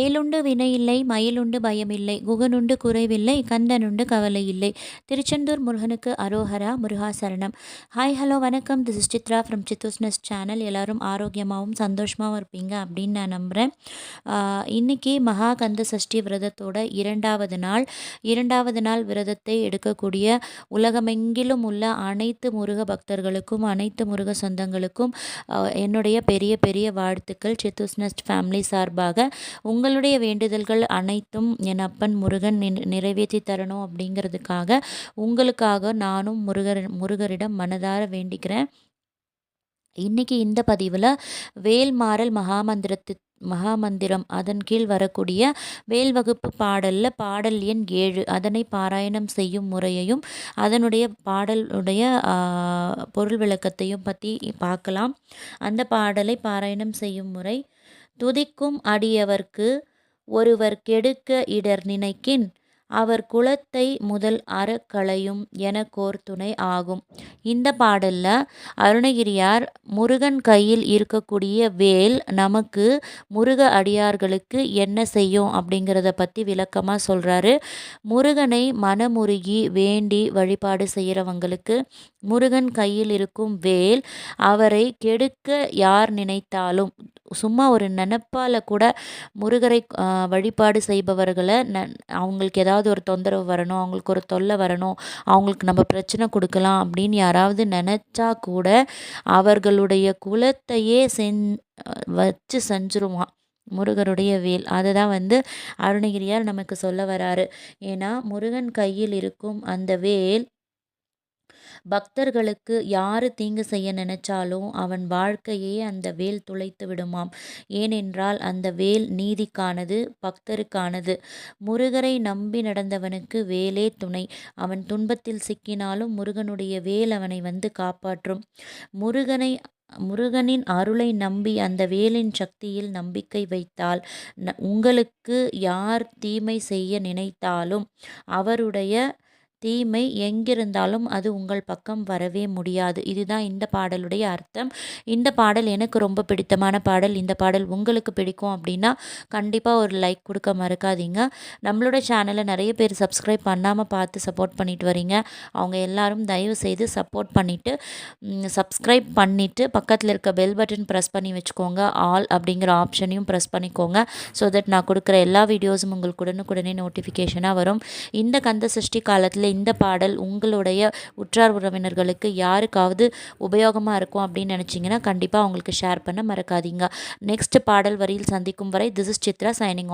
வேலுண்டு வினையில்லை மயிலுண்டு பயமில்லை குகனுண்டு குறைவில்லை கந்தனுண்டு கவலை இல்லை திருச்செந்தூர் முருகனுக்கு அரோஹரா முருகாசரணம். ஹாய் ஹலோ வணக்கம். திஸ் இஸ் சித்ரா ஃப்ரம் சித்தூஸ்னஸ் சேனல் எல்லோரும் ஆரோக்கியமாகவும் சந்தோஷமாகவும் இருப்பீங்க அப்படின்னு நான் நம்புகிறேன் இன்றைக்கி மகா கந்த சஷ்டி விரதத்தோட இரண்டாவது நாள். இரண்டாவது நாள் விரதத்தை எடுக்கக்கூடிய உலகமெங்கிலும் உள்ள அனைத்து முருக பக்தர்களுக்கும் அனைத்து முருக சொந்தங்களுக்கும் என்னுடைய பெரிய பெரிய வாழ்த்துக்கள். சித்தூஸ்னஸ்ட் ஃபேமிலி சார்பாக உங்கள் உங்களுடைய வேண்டுதல்கள் அனைத்தும் என் அப்பன் முருகன் நிறைவேற்றி தரணும் அப்படிங்கிறதுக்காக உங்களுக்காக நானும் முருகர் முருகரிடம் மனதார வேண்டிக்கிறேன். இன்றைக்கி இந்த பதிவில் வேல்மாறல் மகாமந்திரத்து மகாமந்திரம் அதன் கீழ் வரக்கூடிய வேல் வகுப்பு பாடலில் பாடல் எண் ஏழு. அதனை பாராயணம் செய்யும் முறையையும் அதனுடைய பாடலுடைய பொருள் விளக்கத்தையும் பற்றி பார்க்கலாம். அந்த பாடலை பாராயணம் செய்யும் முறை துதிக்கும் அடியவர்க்கு ஒருவர் கெடுக்க இடர் நினைக்கின் அவர் குலத்தை முதல் அறக்களையும் எனக்கோர் துணை ஆகும். இந்த பாடலில் அருணகிரியார் முருகன் கையில் இருக்கக்கூடிய வேல் நமக்கு முருக அடியார்களுக்கு என்ன செய்யும் அப்படிங்கிறத பற்றி விளக்கமாக சொல்கிறாரு முருகனை மனமுருகி வேண்டி வழிபாடு செய்கிறவங்களுக்கு முருகன் கையில் இருக்கும் வேல் அவரை கெடுக்க யார் நினைத்தாலும் சும்மா ஒரு நினப்பால் கூட முருகரை வழிபாடு செய்பவர்களை ந அவங்களுக்கு ஏதாவது ஒரு தொந்தரவு வரணும் அவங்களுக்கு ஒரு தொல்லை வரணும் அவங்களுக்கு நம்ம பிரச்சனை கொடுக்கலாம் அப்படின்னு யாராவது நினச்சா கூட அவர்களுடைய குலத்தையே செஞ் வச்சு செஞ்சுருவான். முருகருடைய வேல். அதை தான் வந்து அருணகிரியார் நமக்கு சொல்ல வராரு. ஏன்னா முருகன் கையில் இருக்கும் அந்த வேல் பக்தர்களுக்கு யார் தீங்கு செய்ய நினைச்சாலும் அவன் வாழ்க்கையே அந்த வேல் துளைத்து விடுமாம். ஏனென்றால் அந்த வேல் நீதிக்கானது பக்தருக்கானது. முருகரை நம்பி நடந்தவனுக்கு வேலே துணை. அவன் துன்பத்தில் சிக்கினாலும் முருகனுடைய வேல் அவனை வந்து காப்பாற்றும். முருகனை முருகனின் அருளை நம்பி அந்த வேலின் சக்தியில் நம்பிக்கை வைத்தால் உங்களுக்கு யார் தீமை செய்ய நினைத்தாலும் அவருடைய தீமை எங்கிருந்தாலும் அது உங்கள் பக்கம் வரவே முடியாது. இதுதான் இந்த பாடலுடைய அர்த்தம். இந்த பாடல் எனக்கு ரொம்ப பிடித்தமான பாடல். இந்த பாடல் உங்களுக்கு பிடிக்கும் அப்படின்னா கண்டிப்பாக ஒரு லைக் கொடுக்க மறக்காதீங்க. நம்மளோட சேனலை நிறைய பேர் சப்ஸ்கிரைப் பண்ணாமல் பார்த்து சப்போர்ட் பண்ணிட்டு வரீங்க. அவங்க எல்லாரும் தயவு செய்து சப்போர்ட் பண்ணிவிட்டு சப்ஸ்கிரைப் பண்ணிவிட்டு பக்கத்தில் இருக்க பெல் பட்டன் ப்ரெஸ் பண்ணி வச்சுக்கோங்க. ஆல் அப்படிங்கிற ஆப்ஷனையும் ப்ரெஸ் பண்ணிக்கோங்க. ஸோ தட் நான் கொடுக்குற எல்லா வீடியோஸும் உங்களுக்கு உடனுக்குடனே நோட்டிஃபிகேஷனாக வரும். இந்த கந்த சஷ்டி காலத்தில் இந்த பாடல் உங்களுடைய உற்றார் உறவினர்களுக்கு யாருக்காவது உபயோகமாக இருக்கும் அப்படின்னு நினச்சிங்கன்னா கண்டிப்பாக அவங்களுக்கு ஷேர் பண்ண மறக்காதீங்க. நெக்ஸ்ட் பாடல் வரியில் சந்திக்கும் வரை திஸ் இஸ் சித்ரா சைனிங்